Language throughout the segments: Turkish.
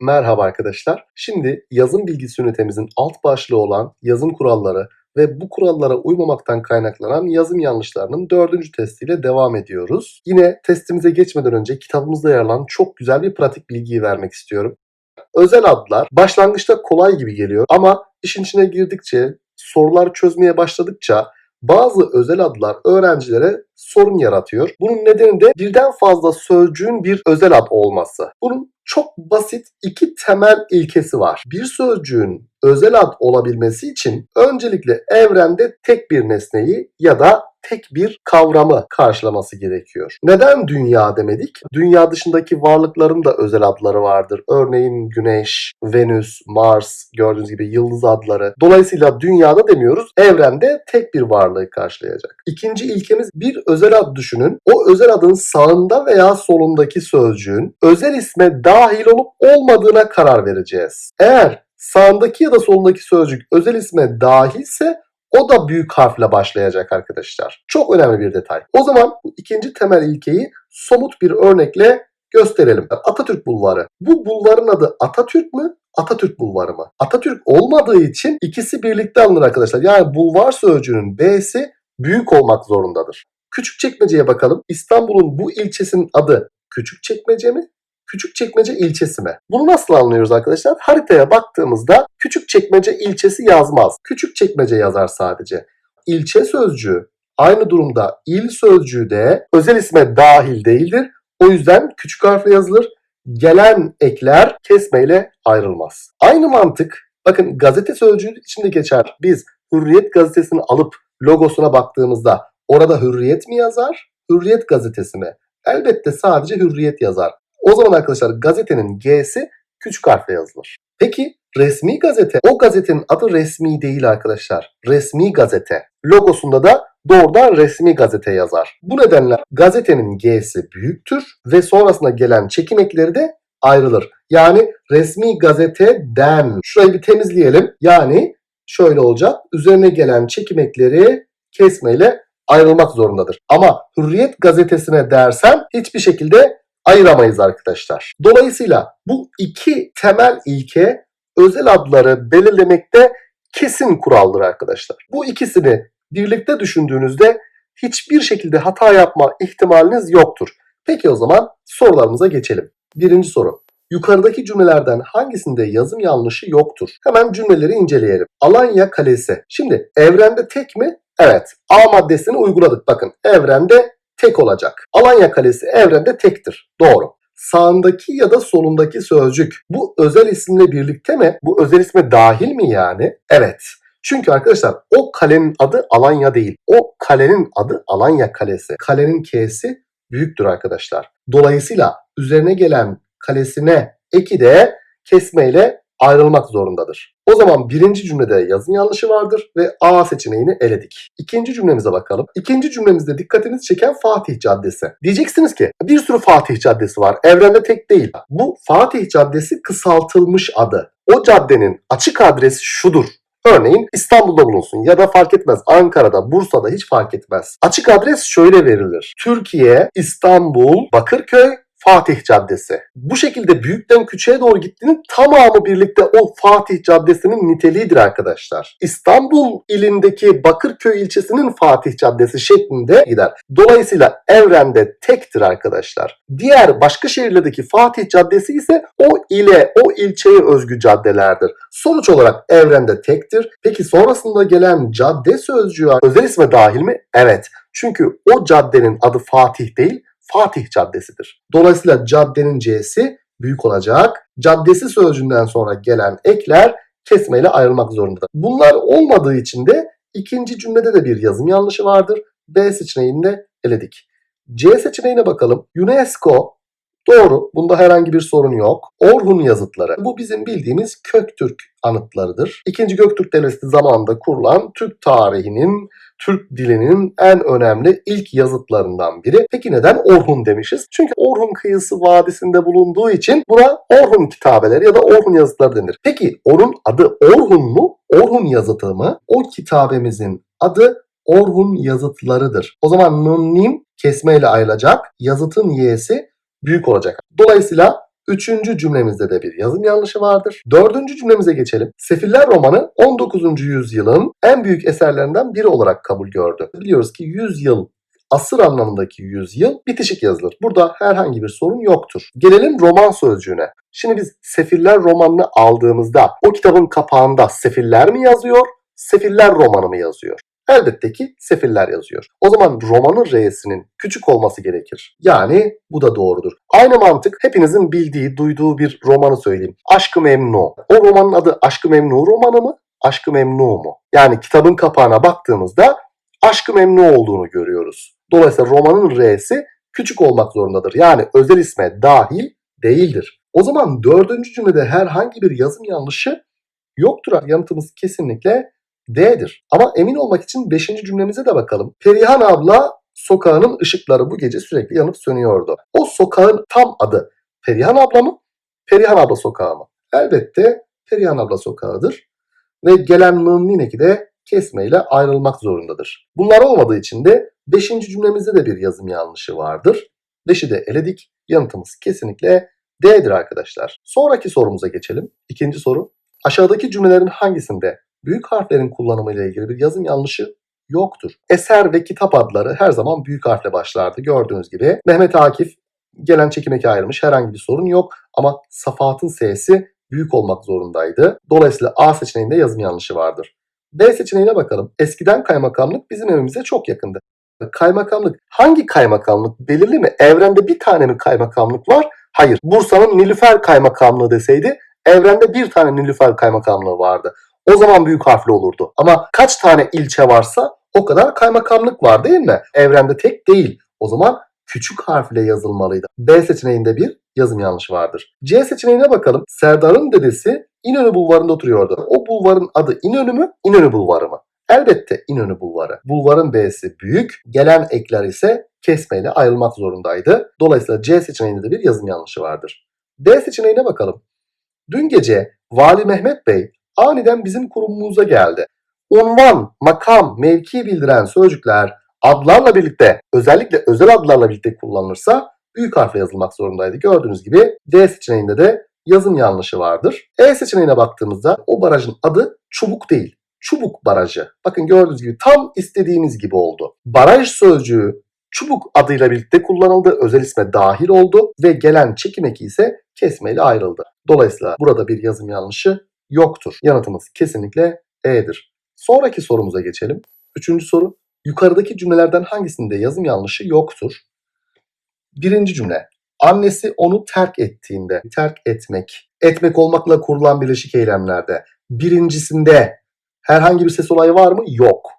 Merhaba arkadaşlar. Şimdi yazım bilgisi ünitemizin alt başlığı olan yazım kuralları ve bu kurallara uymamaktan kaynaklanan yazım yanlışlarının dördüncü testiyle devam ediyoruz. Yine testimize geçmeden önce kitabımızda yer alan çok güzel bir pratik bilgiyi vermek istiyorum. Özel adlar başlangıçta kolay gibi geliyor ama işin içine girdikçe, sorular çözmeye başladıkça bazı özel adlar öğrencilere sorun yaratıyor. Bunun nedeni de birden fazla sözcüğün bir özel ad olması. Bunun çok basit iki temel ilkesi var. Bir sözcüğün özel ad olabilmesi için öncelikle evrende tek bir nesneyi ya da tek bir kavramı karşılaması gerekiyor. Neden dünya demedik? Dünya dışındaki varlıkların da özel adları vardır. Örneğin Güneş, Venüs, Mars, gördüğünüz gibi yıldız adları. Dolayısıyla dünyada demiyoruz, evrende tek bir varlığı karşılayacak. İkinci ilkemiz bir özel ad düşünün. O özel adın sağında veya solundaki sözcüğün özel isme dahil olup olmadığına karar vereceğiz. Eğer sağındaki ya da solundaki sözcük özel isme dahilse o da büyük harfle başlayacak arkadaşlar. Çok önemli bir detay. O zaman bu ikinci temel ilkeyi somut bir örnekle gösterelim. Atatürk Bulvarı. Bu bulvarın adı Atatürk mü? Atatürk Bulvarı mı? Atatürk olmadığı için ikisi birlikte alınır arkadaşlar. Yani bulvar sözcüğünün B'si büyük olmak zorundadır. Küçükçekmece'ye bakalım. İstanbul'un bu ilçesinin adı Küçükçekmece mi? Küçükçekmece ilçesi mi? Bunu nasıl anlıyoruz arkadaşlar? Haritaya baktığımızda Küçükçekmece ilçesi yazmaz. Küçükçekmece yazar sadece. İlçe sözcüğü aynı durumda il sözcüğü de özel isme dahil değildir. O yüzden küçük harfle yazılır. Gelen ekler kesmeyle ayrılmaz. Aynı mantık bakın gazete sözcüğü içinde geçer. Biz Hürriyet gazetesini alıp logosuna baktığımızda orada Hürriyet mi yazar? Hürriyet gazetesi mi? Elbette sadece Hürriyet yazar. O zaman arkadaşlar gazetenin G'si küçük harfle yazılır. Peki resmi gazete, o gazetenin adı resmi değil arkadaşlar. Resmi gazete. Logosunda da doğrudan resmi gazete yazar. Bu nedenle gazetenin G'si büyüktür ve sonrasında gelen çekim ekleri de ayrılır. Yani resmi gazeteden. Şurayı bir temizleyelim. Yani şöyle olacak. Üzerine gelen çekim ekleri kesmeyle ayrılmak zorundadır. Ama Hürriyet gazetesine dersen hiçbir şekilde ayıramayız arkadaşlar. Dolayısıyla bu iki temel ilke özel adları belirlemekte kesin kuraldır arkadaşlar. Bu ikisini birlikte düşündüğünüzde hiçbir şekilde hata yapma ihtimaliniz yoktur. Peki o zaman sorularımıza geçelim. Birinci soru. Yukarıdaki cümlelerden hangisinde yazım yanlışı yoktur? Hemen cümleleri inceleyelim. Alanya Kalesi. Şimdi evrende tek mi? Evet. A maddesini uyguladık. Bakın evrende tek olacak. Alanya Kalesi evrende tektir. Doğru. Sağındaki ya da solundaki sözcük bu özel isimle birlikte mi? Bu özel isme dahil mi yani? Evet. Çünkü arkadaşlar o kalenin adı Alanya değil. O kalenin adı Alanya Kalesi. Kalenin K'si büyüktür arkadaşlar. Dolayısıyla üzerine gelen kalesine eki de kesmeyle ayrılmak zorundadır. O zaman birinci cümlede yazım yanlışı vardır ve A seçeneğini eledik. İkinci cümlemize bakalım. İkinci cümlemizde dikkatinizi çeken Fatih Caddesi. Diyeceksiniz ki bir sürü Fatih Caddesi var. Evrende tek değil. Bu Fatih Caddesi kısaltılmış adı. O caddenin açık adresi şudur. Örneğin İstanbul'da bulunsun ya da fark etmez Ankara'da, Bursa'da hiç fark etmez. Açık adres şöyle verilir. Türkiye, İstanbul, Bakırköy, Fatih Caddesi. Bu şekilde büyükten küçüğe doğru gittiğinin tamamı birlikte o Fatih Caddesi'nin niteliğidir arkadaşlar. İstanbul ilindeki Bakırköy ilçesinin Fatih Caddesi şeklinde gider. Dolayısıyla evrende tektir arkadaşlar. Diğer başka şehirlerdeki Fatih Caddesi ise o ile, o ilçeye özgü caddelerdir. Sonuç olarak evrende tektir. Peki sonrasında gelen cadde sözcüğü özel isme dahil mi? Evet. Çünkü o caddenin adı Fatih değil, Fatih Caddesi'dir. Dolayısıyla caddenin C'si büyük olacak. Caddesi sözcüğünden sonra gelen ekler kesmeyle ayrılmak zorundadır. Bunlar olmadığı için de ikinci cümlede de bir yazım yanlışı vardır. B seçeneğini de eledik. C seçeneğine bakalım. UNESCO Doğru. Bunda herhangi bir sorun yok. Orhun yazıtları. Bu bizim bildiğimiz Köktürk anıtlarıdır. İkinci Göktürk Devleti zamanında kurulan Türk tarihinin Türk dilinin en önemli ilk yazıtlarından biri. Peki neden Orhun demişiz? Çünkü Orhun kıyısı vadisinde bulunduğu için buna Orhun kitabeleri ya da Orhun yazıtları denir. Peki onun adı Orhun mu? Orhun yazıtı mı? O kitabemizin adı Orhun yazıtlarıdır. O zaman nun nim kesmeyle ayrılacak. Yazıtın y'si büyük olacak. Dolayısıyla Üçüncü cümlemizde de bir yazım yanlışı vardır. Dördüncü cümlemize geçelim. Sefiller romanı 19. yüzyılın en büyük eserlerinden biri olarak kabul gördü. Biliyoruz ki yüzyıl asır anlamındaki yüzyıl bitişik yazılır. Burada herhangi bir sorun yoktur. Gelelim roman sözcüğüne. Şimdi biz Sefiller romanını aldığımızda o kitabın kapağında Sefiller mi yazıyor, Sefiller romanı mı yazıyor? Elbette ki Sefiller yazıyor. O zaman romanın R'sinin küçük olması gerekir. Yani bu da doğrudur. Aynı mantık hepinizin bildiği, duyduğu bir romanı söyleyeyim. Aşkı Memnu. O romanın adı Aşkı Memnu romanı mı? Aşkı Memnu mu? Yani kitabın kapağına baktığımızda Aşkı Memnu olduğunu görüyoruz. Dolayısıyla romanın R'si küçük olmak zorundadır. Yani özel isme dahil değildir. O zaman dördüncü cümlede herhangi bir yazım yanlışı yoktur. Yanıtımız kesinlikle D'dir. Ama emin olmak için 5. cümlemize de bakalım. Perihan abla sokağının ışıkları bu gece sürekli yanıp sönüyordu. O sokağın tam adı Perihan abla mı? Perihan abla sokağı mı? Elbette Perihan abla sokağıdır. Ve gelen mımnineki de kesmeyle ayrılmak zorundadır. Bunlar olmadığı için de 5. cümlemizde de bir yazım yanlışı vardır. 5'i de eledik. Yanıtımız kesinlikle D'dir arkadaşlar. Sonraki sorumuza geçelim. İkinci soru. Aşağıdaki cümlelerin hangisinde büyük harflerin kullanımı ile ilgili bir yazım yanlışı yoktur. Eser ve kitap adları her zaman büyük harfle başlardı. Gördüğünüz gibi Mehmet Akif gelen çekim eki ayrılmış. Herhangi bir sorun yok ama Safahat'ın S'si büyük olmak zorundaydı. Dolayısıyla A seçeneğinde yazım yanlışı vardır. B seçeneğine bakalım. Eskiden kaymakamlık bizim evimize çok yakındı. Kaymakamlık hangi kaymakamlık belirli mi? Evrende bir tane mi kaymakamlık var? Hayır. Bursa'nın Nilüfer Kaymakamlığı deseydi evrende bir tane Nilüfer Kaymakamlığı vardı. O zaman büyük harfli olurdu. Ama kaç tane ilçe varsa o kadar kaymakamlık var değil mi? Evrende tek değil. O zaman küçük harfle yazılmalıydı. B seçeneğinde bir yazım yanlışı vardır. C seçeneğine bakalım. Serdar'ın dedesi İnönü Bulvarı'nda oturuyordu. O bulvarın adı İnönü mü? İnönü Bulvarı mı? Elbette İnönü Bulvarı. Bulvarın B'si büyük, gelen ekler ise kesmeyle ayrılmak zorundaydı. Dolayısıyla C seçeneğinde de bir yazım yanlışı vardır. D seçeneğine bakalım. Dün gece Vali Mehmet Bey aniden bizim kurumumuza geldi. Unvan, makam, mevki bildiren sözcükler adlarla birlikte, özellikle özel adlarla birlikte kullanılırsa büyük harfle yazılmak zorundaydı. Gördüğünüz gibi D seçeneğinde de yazım yanlışı vardır. E seçeneğine baktığımızda o barajın adı Çubuk değil. Çubuk Barajı. Bakın gördüğünüz gibi tam istediğimiz gibi oldu. Baraj sözcüğü Çubuk adıyla birlikte kullanıldı. Özel isme dahil oldu ve gelen çekim eki ise kesmeyle ayrıldı. Dolayısıyla burada bir yazım yanlışı yoktur. Yanıtımız kesinlikle E'dir. Sonraki sorumuza geçelim. Üçüncü soru. Yukarıdaki cümlelerden hangisinde yazım yanlışı yoktur? Birinci cümle. Annesi onu terk ettiğinde, terk etmek, etmek olmakla kurulan birleşik eylemlerde. Birincisinde herhangi bir ses olayı var mı? Yok.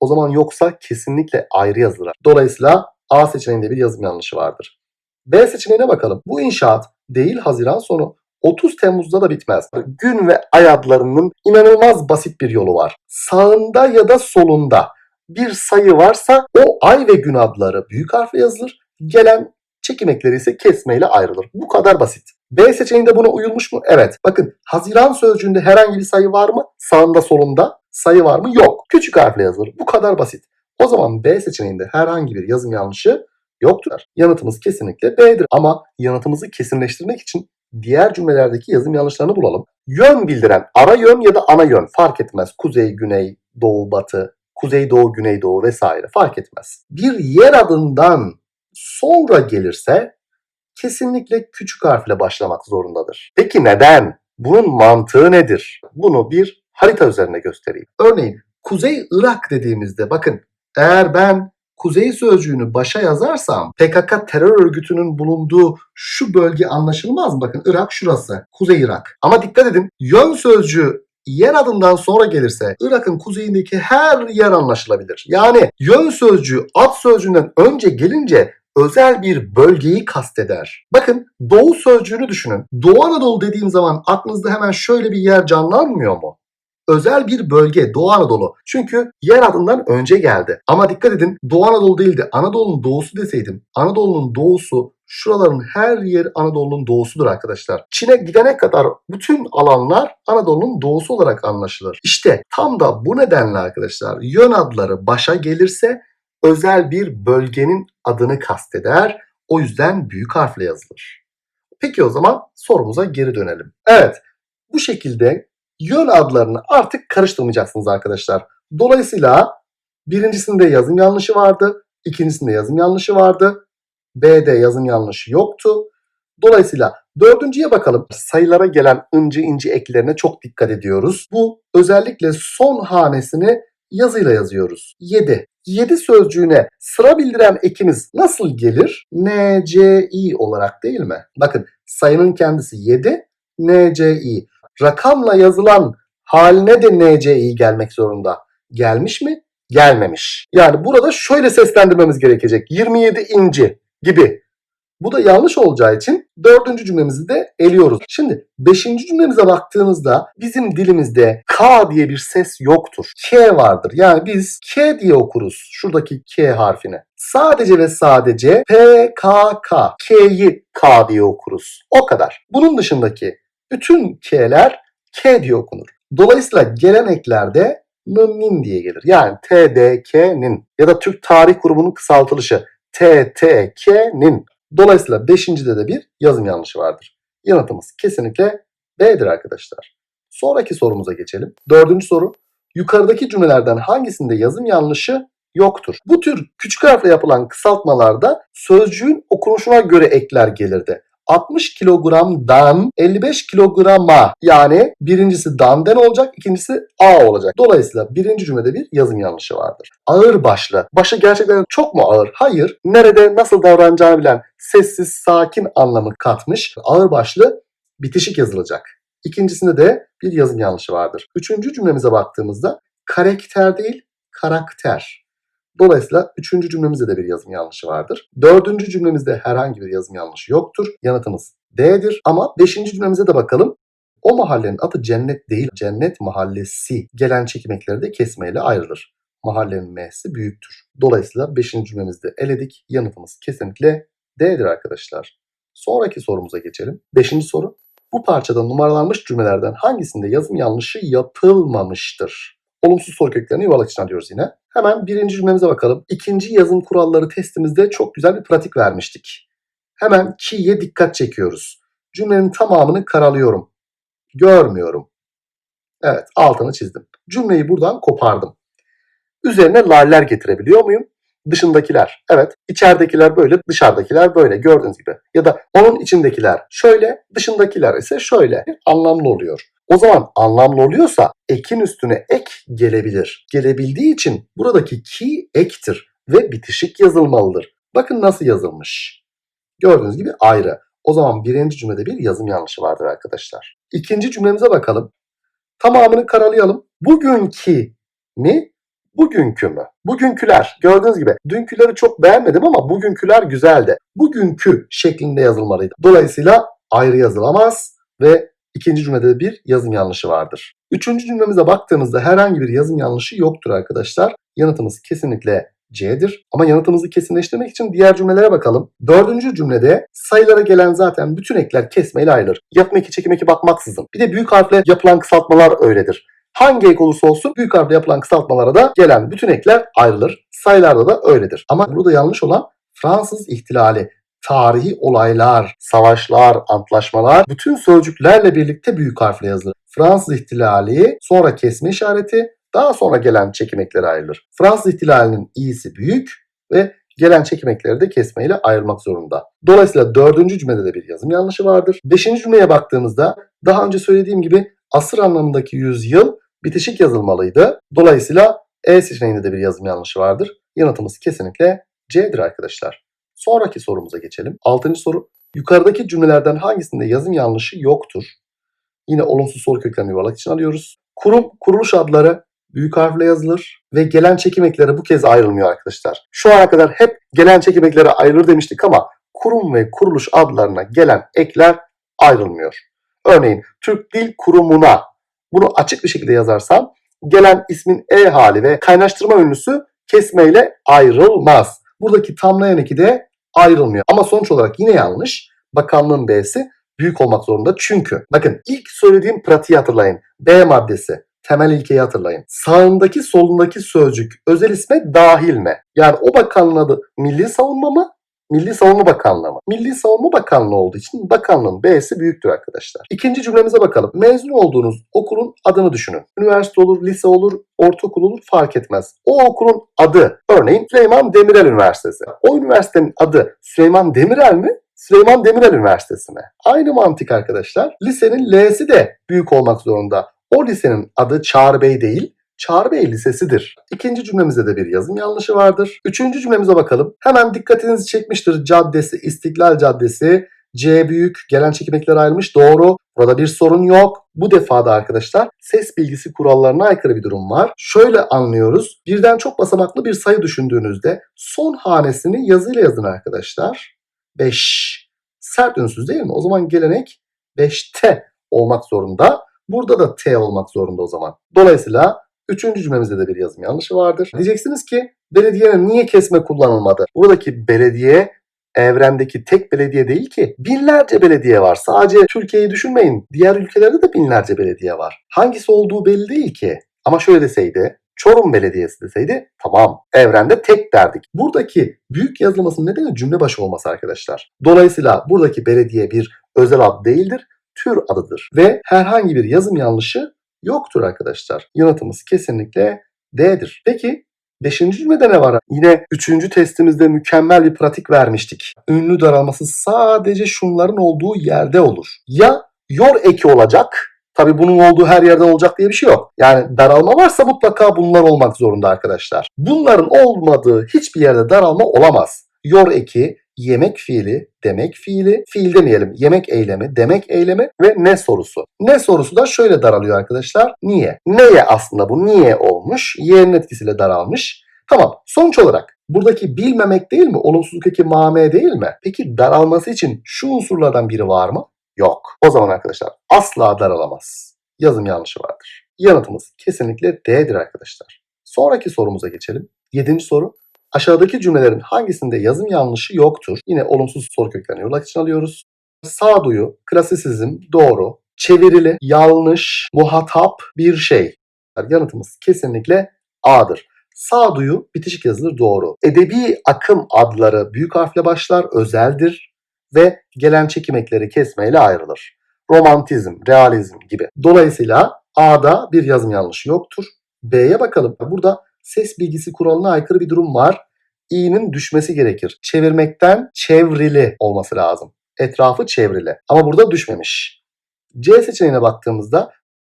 O zaman yoksa kesinlikle ayrı yazılır. Dolayısıyla A seçeneğinde bir yazım yanlışı vardır. B seçeneğine bakalım. Bu inşaat değil Haziran sonu 30 Temmuz'da da bitmez. Gün ve ay adlarının inanılmaz basit bir yolu var. Sağında ya da solunda bir sayı varsa o ay ve gün adları büyük harfle yazılır. Gelen çekim ekleri ise kesmeyle ayrılır. Bu kadar basit. B seçeneğinde buna uyulmuş mu? Evet. Bakın Haziran sözcüğünde herhangi bir sayı var mı? Sağında solunda sayı var mı? Yok. Küçük harfle yazılır. Bu kadar basit. O zaman B seçeneğinde herhangi bir yazım yanlışı yoktur. Yanıtımız kesinlikle B'dir. Ama yanıtımızı kesinleştirmek için diğer cümlelerdeki yazım yanlışlarını bulalım. Yön bildiren ara yön ya da ana yön fark etmez. Kuzey, güney, doğu, batı, kuzey, doğu, güney, doğu vesaire fark etmez. Bir yer adından sonra gelirse kesinlikle küçük harfle başlamak zorundadır. Peki neden? Bunun mantığı nedir? Bunu bir harita üzerine göstereyim. Örneğin Kuzey Irak dediğimizde bakın eğer ben Kuzey sözcüğünü başa yazarsam PKK terör örgütünün bulunduğu şu bölge anlaşılmaz? Bakın Irak şurası. Kuzey Irak. Ama dikkat edin yön sözcüğü yer adından sonra gelirse Irak'ın kuzeyindeki her yer anlaşılabilir. Yani yön sözcüğü ad sözcüğünden önce gelince özel bir bölgeyi kasteder. Bakın Doğu sözcüğünü düşünün. Doğu Anadolu dediğim zaman aklınızda hemen şöyle bir yer canlanmıyor mu? Özel bir bölge Doğu Anadolu. Çünkü yer adından önce geldi. Ama dikkat edin Doğu Anadolu değildi. Anadolu'nun doğusu deseydim. Anadolu'nun doğusu şuraların her yer Anadolu'nun doğusudur arkadaşlar. Çin'e gidene kadar bütün alanlar Anadolu'nun doğusu olarak anlaşılır. İşte tam da bu nedenle arkadaşlar yön adları başa gelirse özel bir bölgenin adını kasteder. O yüzden büyük harfle yazılır. Peki o zaman sorumuza geri dönelim. Evet bu şekilde yön adlarını artık karıştırmayacaksınız arkadaşlar. Dolayısıyla birincisinde yazım yanlışı vardı. ikincisinde yazım yanlışı vardı. B'de yazım yanlışı yoktu. Dolayısıyla dördüncüye bakalım. Sayılara gelen ıncı inci eklerine çok dikkat ediyoruz. Bu özellikle son hanesini yazıyla yazıyoruz. 7. 7 sözcüğüne sıra bildiren ekimiz nasıl gelir? NCI olarak değil mi? Bakın sayının kendisi 7, NCI. Rakamla yazılan haline de NCI gelmek zorunda. Gelmiş mi? Gelmemiş. Yani burada şöyle seslendirmemiz gerekecek. 27 inci gibi. Bu da yanlış olacağı için dördüncü cümlemizi de eliyoruz. Şimdi beşinci cümlemize baktığımızda bizim dilimizde K diye bir ses yoktur. K vardır. Yani biz K diye okuruz şuradaki K harfini. Sadece ve sadece P, K, K. K'yi K diye okuruz. O kadar. Bunun dışındaki bütün K'ler K diye okunur. Dolayısıyla gelen eklerde diye gelir. Yani TDK'nin ya da Türk Tarih Grubu'nun kısaltılışı TTK'nin. Dolayısıyla beşincide de bir yazım yanlışı vardır. Yanıtımız kesinlikle B'dir arkadaşlar. Sonraki sorumuza geçelim. Dördüncü soru. Yukarıdaki cümlelerden hangisinde yazım yanlışı yoktur? Bu tür küçük harfle yapılan kısaltmalarda sözcüğün okunuşuna göre ekler gelirdi. 60 kilogramdan 55 kilograma yani birincisi danden olacak ikincisi a olacak. Dolayısıyla birinci cümlede bir yazım yanlışı vardır. Ağır başlı. Başı gerçekten çok mu ağır? Hayır. Nerede nasıl davranacağını bilen sessiz sakin anlamı katmış. Ağır başlı bitişik yazılacak. İkincisinde de bir yazım yanlışı vardır. Üçüncü cümlemize baktığımızda karakter değil karakter. Dolayısıyla üçüncü cümlemizde de bir yazım yanlışı vardır. Dördüncü cümlemizde herhangi bir yazım yanlışı yoktur. Yanıtımız D'dir. Ama beşinci cümlemize de bakalım. O mahallenin adı cennet değil, cennet mahallesi. Gelen çekim ekleri de kesmeyle ayrılır. Mahallenin M'si büyüktür. Dolayısıyla beşinci cümlemizde eledik. Yanıtımız kesinlikle D'dir arkadaşlar. Sonraki sorumuza geçelim. Beşinci soru. Bu parçada numaralanmış cümlelerden hangisinde yazım yanlışı yapılmamıştır? Olumsuz soru köklerini yuvarlak içine alıyoruz yine. Hemen birinci cümlemize bakalım. İkinci yazım kuralları testimizde çok güzel bir pratik vermiştik. Hemen ki'ye dikkat çekiyoruz. Cümlenin tamamını karalıyorum. Görmüyorum. Evet altını çizdim. Cümleyi buradan kopardım. Üzerine laller getirebiliyor muyum? Dışındakiler. Evet. içeridekiler böyle, dışarıdakiler böyle. Gördüğünüz gibi. Ya da onun içindekiler şöyle, dışındakiler ise şöyle. Anlamlı oluyor. O zaman anlamlı oluyorsa ekin üstüne ek gelebilir. Gelebildiği için buradaki ki ektir ve bitişik yazılmalıdır. Bakın nasıl yazılmış. Gördüğünüz gibi ayrı. O zaman birinci cümlede bir yazım yanlışı vardır arkadaşlar. İkinci cümlemize bakalım. Tamamını karalayalım. Bugünkü mi? Bugünkü mü? Bugünküler. Gördüğünüz gibi dünküleri çok beğenmedim ama bugünküler güzeldi. Bugünkü şeklinde yazılmalıydı. Dolayısıyla ayrı yazılamaz ve ikinci cümlede de bir yazım yanlışı vardır. Üçüncü cümlemize baktığımızda herhangi bir yazım yanlışı yoktur arkadaşlar. Yanıtımız kesinlikle C'dir. Ama yanıtımızı kesinleştirmek için diğer cümlelere bakalım. Dördüncü cümlede sayılara gelen zaten bütün ekler kesmeyle ayrılır. Yapım eki çekim eki bakmaksızın. Bir de büyük harfle yapılan kısaltmalar öyledir. Hangi ek olursa olsun büyük harfle yapılan kısaltmalara da gelen bütün ekler ayrılır. Sayılarda da öyledir. Ama burada yanlış olan Fransız ihtilali tarihi olaylar, savaşlar, antlaşmalar bütün sözcüklerle birlikte büyük harfle yazılır. Fransız ihtilali, sonra kesme işareti, daha sonra gelen çekim ekleri ayrılır. Fransız ihtilalinin i'si büyük ve gelen çekim ekleri de kesmeyle ayrılmak zorunda. Dolayısıyla dördüncü cümlede de bir yazım yanlışı vardır. Beşinci cümleye baktığımızda daha önce söylediğim gibi asır anlamındaki yüzyıl bitişik yazılmalıydı. Dolayısıyla E seçeneğinde de bir yazım yanlışı vardır. Yanıtımız kesinlikle C'dir arkadaşlar. Sonraki sorumuza geçelim. Altıncı soru. Yukarıdaki cümlelerden hangisinde yazım yanlışı yoktur? Yine olumsuz soru köklerini yuvarlak için alıyoruz. Kurum, kuruluş adları büyük harfle yazılır ve gelen çekim ekleri bu kez ayrılmıyor arkadaşlar. Şu ana kadar hep gelen çekim ekleri ayrılır demiştik ama kurum ve kuruluş adlarına gelen ekler ayrılmıyor. Örneğin Türk Dil Kurumu'na bunu açık bir şekilde yazarsam gelen ismin E hali ve kaynaştırma ünlüsü kesmeyle ayrılmaz. Buradaki tamlayan eki de ayrılmıyor. Ama sonuç olarak yine yanlış. Bakanlığın B'si büyük olmak zorunda. Çünkü bakın ilk söylediğim pratiği hatırlayın. B maddesi. Temel ilkeyi hatırlayın. Sağındaki solundaki sözcük özel isme dahil mi? Yani o bakanlığın adı milli savunma mı? Milli Savunma Bakanlığı mı? Milli Savunma Bakanlığı olduğu için bakanlığın B'si büyüktür arkadaşlar. İkinci cümlemize bakalım. Mezun olduğunuz okulun adını düşünün. Üniversite olur, lise olur, ortaokul olur fark etmez. O okulun adı örneğin Süleyman Demirel Üniversitesi. O üniversitenin adı Süleyman Demirel mi? Süleyman Demirel Üniversitesi mi? Aynı mantık arkadaşlar. Lisenin L'si de büyük olmak zorunda. O lisenin adı Çağrı Bey değil, Çağrı Bey Lisesi'dir. İkinci cümlemizde de bir yazım yanlışı vardır. Üçüncü cümlemize bakalım. Hemen dikkatinizi çekmiştir. Caddesi, İstiklal Caddesi, C büyük, gelen çekimekler ayrılmış. Doğru. Burada bir sorun yok. Bu defada arkadaşlar ses bilgisi kurallarına aykırı bir durum var. Şöyle anlıyoruz. Birden çok basamaklı bir sayı düşündüğünüzde son hanesini yazıyla yazın arkadaşlar. 5. Sert ünsüz değil mi? O zaman gelenek 5T olmak zorunda. Burada da T olmak zorunda o zaman. Dolayısıyla üçüncü cümlemizde de bir yazım yanlışı vardır. Diyeceksiniz ki belediyenin niye kesme kullanılmadı? Buradaki belediye evrendeki tek belediye değil ki. Binlerce belediye var. Sadece Türkiye'yi düşünmeyin. Diğer ülkelerde de binlerce belediye var. Hangisi olduğu belli değil ki. Ama şöyle deseydi Çorum Belediyesi deseydi tamam evrende tek derdik. Buradaki büyük yazılmasının nedeni cümle başı olması arkadaşlar. Dolayısıyla buradaki belediye bir özel ad değildir, tür adıdır. Ve herhangi bir yazım yanlışı yoktur arkadaşlar. Yanıtımız kesinlikle D'dir. Peki Beşinci cümlede ne var? Yine üçüncü testimizde mükemmel bir pratik vermiştik. Ünlü daralması sadece şunların olduğu yerde olur. Ya yor eki olacak Tabi bunun olduğu her yerde olacak diye bir şey yok. Yani daralma varsa mutlaka bunlar olmak zorunda arkadaşlar. Bunların olmadığı hiçbir yerde daralma olamaz. Yor eki, yemek fiili, demek fiili, fiil demeyelim, yemek eylemi, demek eylemi ve ne sorusu. Ne sorusu da şöyle daralıyor arkadaşlar. Niye? Neye aslında bu niye olmuş? Y'nin etkisiyle daralmış. Tamam. Sonuç olarak buradaki bilmemek değil mi? Olumsuzluk eki mame değil mi? Peki daralması için şu unsurlardan biri var mı? Yok. O zaman arkadaşlar asla daralamaz. Yazım yanlışı vardır. Yanıtımız kesinlikle D'dir arkadaşlar. Sonraki sorumuza geçelim. Yedinci soru. Aşağıdaki cümlelerin hangisinde yazım yanlışı yoktur? Yine olumsuz soru köklerini yolak için alıyoruz. Sağduyu, klasisizm, doğru, çevirili, yanlış, muhatap, bir şey. Yanıtımız kesinlikle A'dır. Sağduyu bitişik yazılır doğru. Edebi akım adları büyük harfle başlar, özeldir ve gelen çekim ekleri kesmeyle ayrılır. Romantizm, realizm gibi. Dolayısıyla A'da bir yazım yanlışı yoktur. B'ye bakalım. Burada ses bilgisi kuralına aykırı bir durum var. İ'nin düşmesi gerekir. Çevirmekten çevrili olması lazım. Etrafı çevrili. Ama burada düşmemiş. C seçeneğine baktığımızda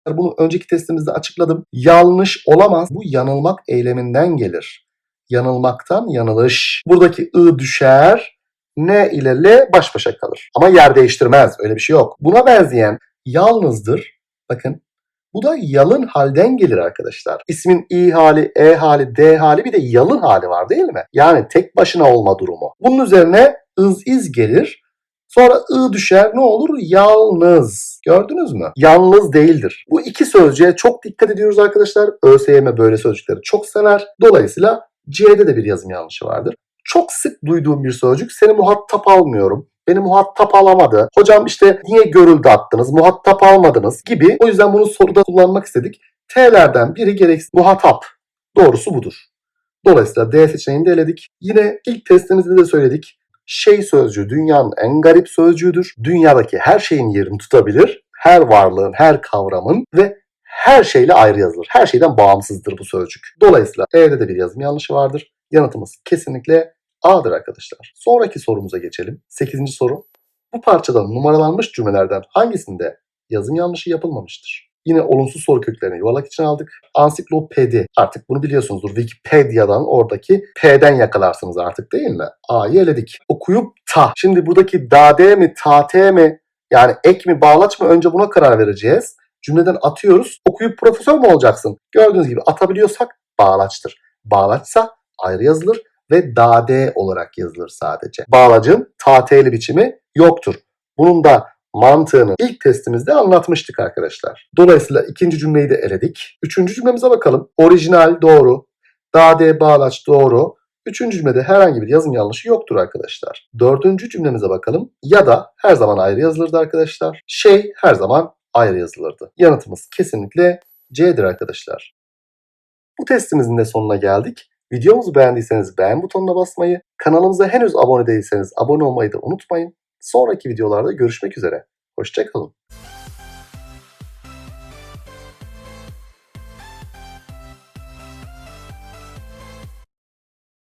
bunu önceki testimizde açıkladım. Yanlış olamaz. Bu yanılmak eyleminden gelir. Yanılmaktan yanılış. Buradaki ı düşer. N ile L baş başa kalır. Ama yer değiştirmez. Öyle bir şey yok. Buna benzeyen yalnızdır. Bakın bu da yalın halden gelir arkadaşlar. İsmin i hali, e hali, d hali bir de yalın hali var değil mi? Yani tek başına olma durumu. Bunun üzerine ız iz gelir. Sonra ı düşer ne olur? Yalnız. Gördünüz mü? Yalnız değildir. Bu iki sözcüğe çok dikkat ediyoruz arkadaşlar. ÖSYM böyle sözcükleri çok sever. Dolayısıyla C'de de bir yazım yanlışı vardır. Çok sık duyduğum bir sözcük. Seni muhatap almıyorum beni muhatap alamadı. Hocam işte niye görüldü attınız, muhatap almadınız gibi. O yüzden bunu soruda kullanmak istedik. T'lerden biri gereksiz muhatap. Doğrusu budur. Dolayısıyla D seçeneğini de eledik. Yine ilk testimizde de söyledik. Şey sözcüğü dünyanın en garip sözcüğüdür. Dünyadaki her şeyin yerini tutabilir. Her varlığın, her kavramın ve her şeyle ayrı yazılır. Her şeyden bağımsızdır bu sözcük. Dolayısıyla E'de de bir yazım yanlışı vardır. Yanıtımız kesinlikle A'dır arkadaşlar. Sonraki sorumuza geçelim. 8. soru. Bu parçada numaralanmış cümlelerden hangisinde yazım yanlışı yapılmamıştır? Yine olumsuz soru köklerini yuvarlak için aldık. Ansiklopedi. Artık bunu biliyorsunuzdur. Wikipedia'dan oradaki P'den yakalarsınız artık değil mi? A'yı eledik. Okuyup ta. Şimdi buradaki dade mi, tate mi yani ek mi, bağlaç mı önce buna karar vereceğiz. Cümleden atıyoruz. Okuyup profesör mü olacaksın? Gördüğünüz gibi atabiliyorsak bağlaçtır. Bağlaçsa ayrı yazılır ve dade olarak yazılır sadece. Bağlacın tateli biçimi yoktur. Bunun da mantığını ilk testimizde anlatmıştık arkadaşlar. Dolayısıyla ikinci cümleyi de eledik. Üçüncü cümlemize bakalım. Orijinal doğru. Dade bağlaç doğru. Üçüncü cümlede herhangi bir yazım yanlışı yoktur arkadaşlar. Dördüncü cümlemize bakalım. Ya da her zaman ayrı yazılırdı arkadaşlar. Şey her zaman ayrı yazılırdı. Yanıtımız kesinlikle C'dir arkadaşlar. Bu testimizin de sonuna geldik. Videomuzu beğendiyseniz beğen butonuna basmayı, kanalımıza henüz abone değilseniz abone olmayı da unutmayın. Sonraki videolarda görüşmek üzere. Hoşçakalın.